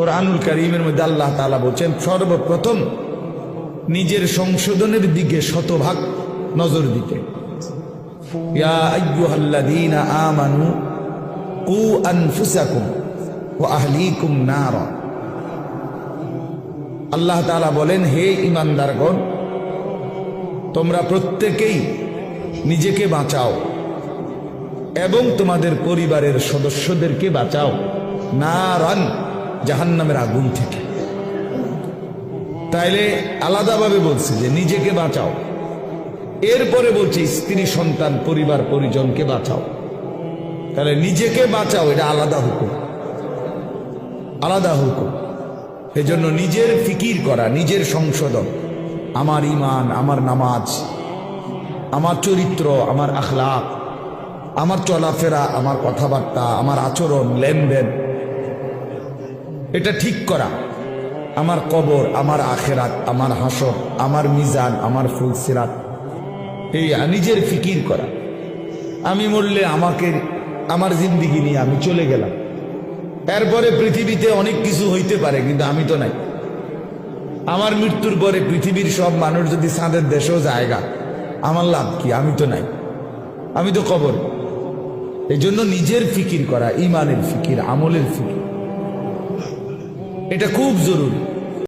কোরআনুল করিমের মধ্যে আল্লাহ তাআলা বলছেন, সর্বপ্রথম নিজের সংশোধনের দিকে শতভাগ নজর দিতে। আল্লাহ বলেন, হে ইমানদারগণ তোমরা প্রত্যেকেই নিজেকে বাঁচাও এবং তোমাদের পরিবারের সদস্যদেরকে বাঁচাও। না রান জাহান্নামের আগুন থেকে। তাইলে আলাদাভাবে বলছে যে নিজেকে বাঁচাও। এরপরে বলছে স্ত্রী, সন্তান, পরিবার, পরিজনকে বাঁচাও। তাহলে নিজেকে বাঁচাও, এটা আলাদা হুকুম। আলাদা হুকুম। এজন্য নিজের ফিকির করা, নিজের সংশোধন। আমার ইমান আমার নামাজ, আমার চরিত্র, আমার আখলাক আমার চলাফেরা, আমার কথাবার্তা, আমার আচরণ, লেনদেন। এটা ঠিক করা। আমার কবর, আমার আখেরাত, আমার হাসর, আমার মিজান, আমার ফুলসিরাত। এই নিজের ফিকির করা। আমি মরলে আমাকে, আমার জিন্দিগি নিয়ে আমি চলে গেলাম। এরপরে পৃথিবীতে অনেক কিছু হইতে পারে, কিন্তু আমি তো নাই। আমার মৃত্যুর পরে পৃথিবীর সব মানুষ যদি সাঁদের দেশেও জায়গা আমার লাভ কি? আমি তো নাই। আমি তো কবর। এই জন্য নিজের ফিকির করা, ইমানের ফিকির, আমলের ফিকির। এটা খুব জরুরি।